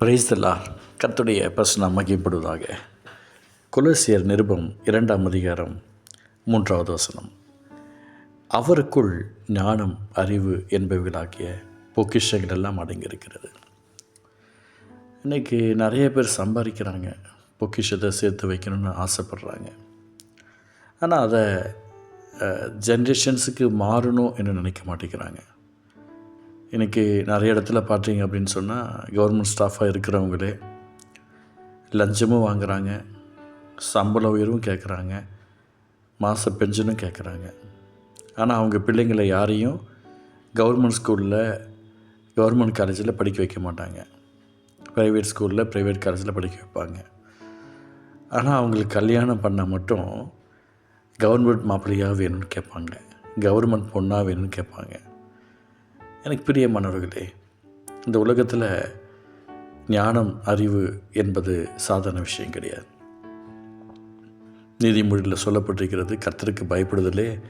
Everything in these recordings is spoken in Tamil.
பிரைஸ்தல்லா கத்துடைய பிரசனம் மகிப்படுவதாக குலசியர் நிருபம் இரண்டாம் அதிகாரம் மூன்றாவது வசனம். அவருக்குள் ஞானம் அறிவு என்பவைகளாகிய பொக்கிஷங்கள் எல்லாம் அடங்கியிருக்கிறது. இன்றைக்கி நிறைய பேர் சம்பாதிக்கிறாங்க. பொக்கிஷத்தை சேர்த்து வைக்கணும்னு ஆசைப்படுறாங்க. ஆனால் அதை ஜென்ரேஷன்ஸுக்கு மாறணும் என்று நினைக்க மாட்டேங்கிறாங்க. இன்றைக்கி நிறைய இடத்துல பார்த்தீங்க அப்படின்னு சொன்னால் கவர்மெண்ட் ஸ்டாஃபாக இருக்கிறவங்களே லஞ்சமும் வாங்குகிறாங்க சம்பள உயர்வும் கேட்குறாங்க மாத பென்ஷனும் கேட்குறாங்க ஆனால் அவங்க பிள்ளைங்களை யாரையும் கவர்மெண்ட் ஸ்கூலில் கவர்மெண்ட் காலேஜில் படிக்க வைக்க மாட்டாங்க. ப்ரைவேட் ஸ்கூலில் ப்ரைவேட் காலேஜில் படிக்க வைப்பாங்க. ஆனால் அவங்களுக்கு கல்யாணம் பண்ணால் மட்டும் கவர்மெண்ட் மாப்பிள்ளையாக வேணும்னு கேட்பாங்க கவர்மெண்ட் பொண்ணாக வேணும்னு கேட்பாங்க எனக்கு பிரியமானவர்களே இந்த உலகத்தில் ஞானம் அறிவு என்பது சாதாரண விஷயம் கிடையாது. நீதிமொழியில் சொல்லப்பட்டிருக்கிறது கர்த்தருக்கு பயப்படுதலே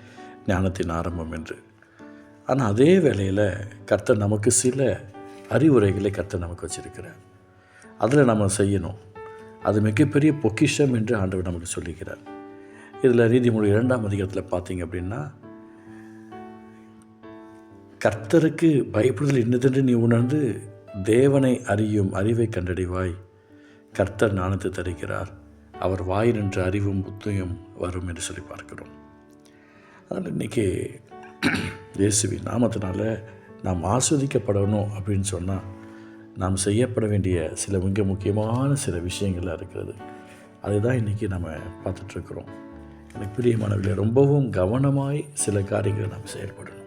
ஞானத்தின் ஆரம்பம் என்று. ஆனால் அதே வேளையில் கர்த்தர் நமக்கு சில அறிவுரைகளை கர்த்தர் நமக்கு வச்சுருக்கிறார். அதில் நம்ம செய்யணும். அது மிகப்பெரிய பொக்கிஷம் என்று ஆண்டவர் நமக்கு சொல்லிக்கிறார் இதில் நீதிமொழி இரண்டாம் அதிகாரத்தில் பார்த்தீங்க அப்படின்னா கர்த்தருக்கு பயப்படுதல் என்னதென்று நீ உணர்ந்து தேவனை அறியும் அறிவை கண்டடைவாய். கர்த்தர் நாணத்தை தருகிறார். அவர் வாய் நின்ற அறிவும் புத்தையும் வரும் என்று சொல்லி பார்க்கிறோம். அதனால் இன்றைக்கி இயேசுவி நாமத்தினால நாம் ஆஸ்வதிக்கப்படணும் அப்படின்னு சொன்னால் நாம் செய்யப்பட வேண்டிய சில மிக முக்கியமான சில விஷயங்கள்லாம் இருக்கிறது. அதுதான் இன்றைக்கி நம்ம பார்த்துட்ருக்குறோம் எனக்கு பிரியமானவர்களே ரொம்பவும் கவனமாய் சில காரியங்களை நாம் செயல்படணும்.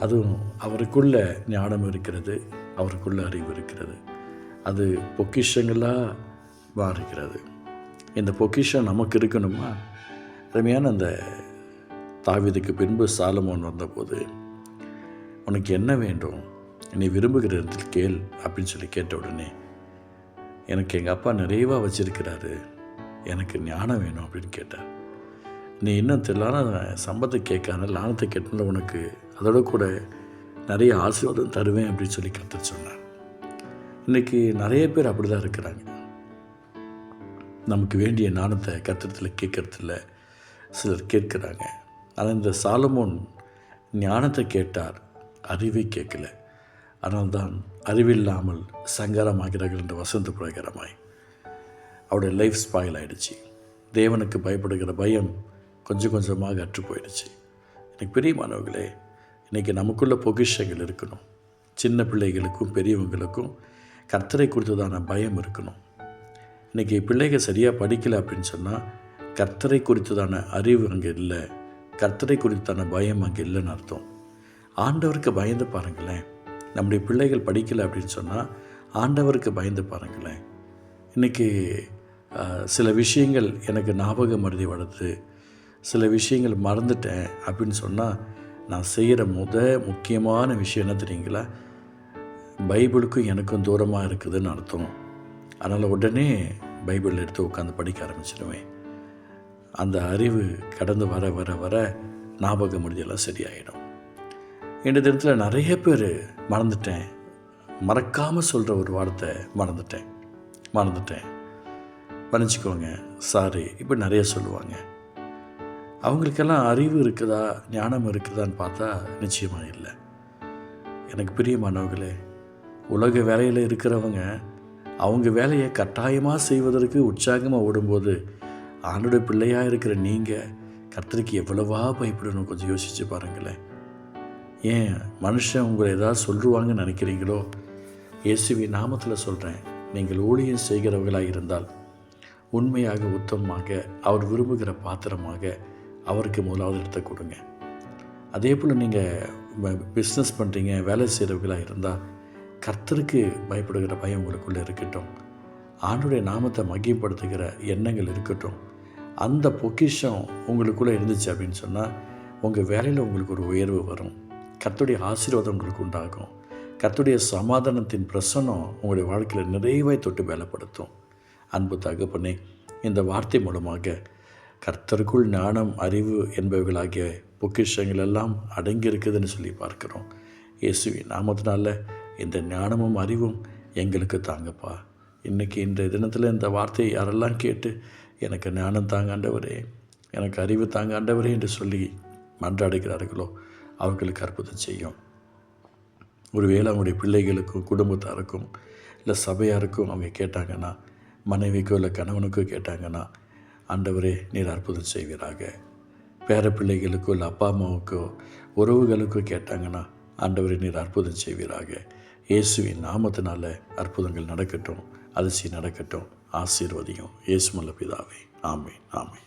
அதுவும் அவருக்குள்ள ஞானம் இருக்கிறது அவருக்குள்ள அறிவு இருக்கிறது. அது பொக்கிஷங்களாக மாறுகிறது. இந்த பொக்கிஷம் நமக்கு இருக்கணுமா? அருமையான அந்த தாவிதுக்கு பின்பு சாலமோன் வந்தபோது உனக்கு என்ன வேண்டும்? நீ விரும்புகிற இடத்தில் கேள் அப்படின்னு சொல்லி கேட்ட உடனே எனக்கு எங்கள் அப்பா நிறைவாக வச்சுருக்கிறாரு. எனக்கு ஞானம் வேணும் அப்படின்னு கேட்டார். நீ இன்னும் தெரியலான சம்பத்தை கேட்காத லானத்தை கேட்டல உனக்கு. அதோட கூட நிறைய ஆசீர்வாதம் தருவேன் அப்படின்னு சொல்லி கற்று சொன்னேன் இன்றைக்கி நிறைய பேர் அப்படி தான் இருக்கிறாங்க. நமக்கு வேண்டிய நாணத்தை கத்திரத்தில் கேட்கறதில்ல. சிலர் கேட்குறாங்க. ஆனால் இந்த சாலமோன் ஞானத்தை கேட்டார் அறிவை கேட்கல. அதனால்தான் அறிவில்லாமல் சங்காரமாகிறார்கள் என்ற வசந்த பிரகாரமாய். அவருடைய லைஃப் ஸ்பாயில் ஆகிடுச்சு தேவனுக்கு பயப்படுகிற பயம் கொஞ்சம் கொஞ்சமாக அற்று போயிடுச்சு. எனக்கு பிரியமானவர்களே இன்றைக்கி நமக்குள்ள பொக்கிஷங்கள் இருக்கணும். சின்ன பிள்ளைகளுக்கும் பெரியவங்களுக்கும் கர்த்தரை குறித்ததான பயம் இருக்கணும். இன்றைக்கி பிள்ளைகள் சரியாக படிக்கலை அப்படின்னு சொன்னால் கர்த்தரை குறித்ததான அறிவு அங்கே இல்லை. கர்த்தரை குறித்தான பயம் அங்கே இல்லைன்னு அர்த்தம். ஆண்டவருக்கு பயந்து பாருங்களேன். நம்முடைய பிள்ளைகள் படிக்கலை அப்படின்னு சொன்னால் ஆண்டவருக்கு பயந்து பாருங்களேன். இன்றைக்கி சில விஷயங்கள் எனக்கு ஞாபகம் மருதி வளருது. சில விஷயங்கள் மறந்துட்டேன் அப்படின்னு சொன்னால் நான் செய்கிற முத முக்கியமான விஷயம் என்ன தெரியுங்களா? பைபிளுக்கும் எனக்கும் தூரமாக இருக்குதுன்னு அர்த்தம். அதனால் உடனே பைபிள் எடுத்து உட்காந்து படிக்க ஆரம்பிச்சிடுவேன் அந்த அறிவு கடந்து வர வர வர ஞாபக முடிஞ்செல்லாம் சரியாயிடும். இந்த தினத்தில் நிறைய பேர் மறந்துட்டேன். மறக்காமல் சொல்கிற ஒரு வார்த்தை மறந்துட்டேன். மறந்துட்டேன். மன்னிச்சிக்கோங்க. சாரி இப்போ நிறைய சொல்லுவாங்க. அவங்களுக்கெல்லாம் அறிவு இருக்குதா ஞானம் இருக்குதான்னு பார்த்தா நிச்சயமாக இல்லை. எனக்கு பிரியமானவர்களே உலக வேலையில் இருக்கிறவங்க அவங்க வேலையை கட்டாயமாக செய்வதற்கு உற்சாகமாக ஓடும்போது ஆண்டோட பிள்ளையாக இருக்கிற நீங்கள் கர்த்தருக்கு எவ்வளவா பயப்படணும் கொஞ்சம் யோசித்து பாருங்களேன். ஏன் மனுஷன் உங்களை ஏதாவது சொல்லுவாங்கன்னு நினைக்கிறீங்களோ? இயேசுவி நாமத்தில் சொல்கிறேன் நீங்கள் ஊழியம் செய்கிறவர்களாக இருந்தால் உண்மையாக உத்தமமாக அவர் விரும்புகிற பாத்திரமாக அவருக்கு முதலாவது இடத்தை கொடுங்க. அதே போல் நீங்கள் பிஸ்னஸ் பண்ணுறீங்க வேலை செய்கிறவர்களாக இருந்தால் கர்த்தருக்கு பயப்படுகிற பயம் உங்களுக்குள்ளே இருக்கட்டும். ஆண்டுடைய நாமத்தை மகிப்படுத்துகிற எண்ணங்கள் இருக்கட்டும். அந்த பொக்கிஷம் உங்களுக்குள்ளே இருந்துச்சு அப்படின்னு சொன்னால் உங்கள் வேலையில் உங்களுக்கு ஒரு உயர்வு வரும். கத்துடைய ஆசீர்வாதம் உங்களுக்கு உண்டாகும். கத்துடைய சமாதானத்தின் பிரசனம் உங்களுடைய வாழ்க்கையில் நிறைவாய் தொட்டு வேலைப்படுத்தும் அன்பு தகப்பனே இந்த வார்த்தை மூலமாக கர்த்தருக்குள் ஞானம் அறிவு என்பவைகளாகிய பொக்கிஷங்கள் எல்லாம் அடங்கியிருக்குதுன்னு சொல்லி பார்க்குறோம். இயேசுவின் நாமத்தினால இந்த ஞானமும் அறிவும் எங்களுக்கு தாங்கப்பா. இன்றைக்கி இந்த தினத்தில் இந்த வார்த்தையை யாரெல்லாம் கேட்டு எனக்கு ஞானம் தாங்காண்டவரே எனக்கு அறிவு தாங்காண்டவரே என்று சொல்லி மன்றாடுகிறார்களோ அவர்களுக்கு அற்புதம் செய்யும். ஒருவேளை அவங்களுடைய பிள்ளைகளுக்கும் குடும்பத்தாருக்கும் இல்லை சபையாருக்கும் அவங்க கேட்டாங்கன்னா மனைவிக்கோ இல்லை கணவனுக்கோ கேட்டாங்கன்னா ஆண்டவரே நீர் அற்புதம் செய்வீராக. பேர பிள்ளைகளுக்கோ இல்லை அப்பா அம்மாவுக்கோ உறவுகளுக்கோ கேட்டாங்கன்னா ஆண்டவரே நீர் அற்புதம் செய்வீராக. இயேசுவின் நாமத்தினால அற்புதங்கள் நடக்கட்டும் அதிசயம் நடக்கட்டும். ஆசீர்வதியும் இயேசுமல்ல பிதாவே. ஆமை ஆமேன்.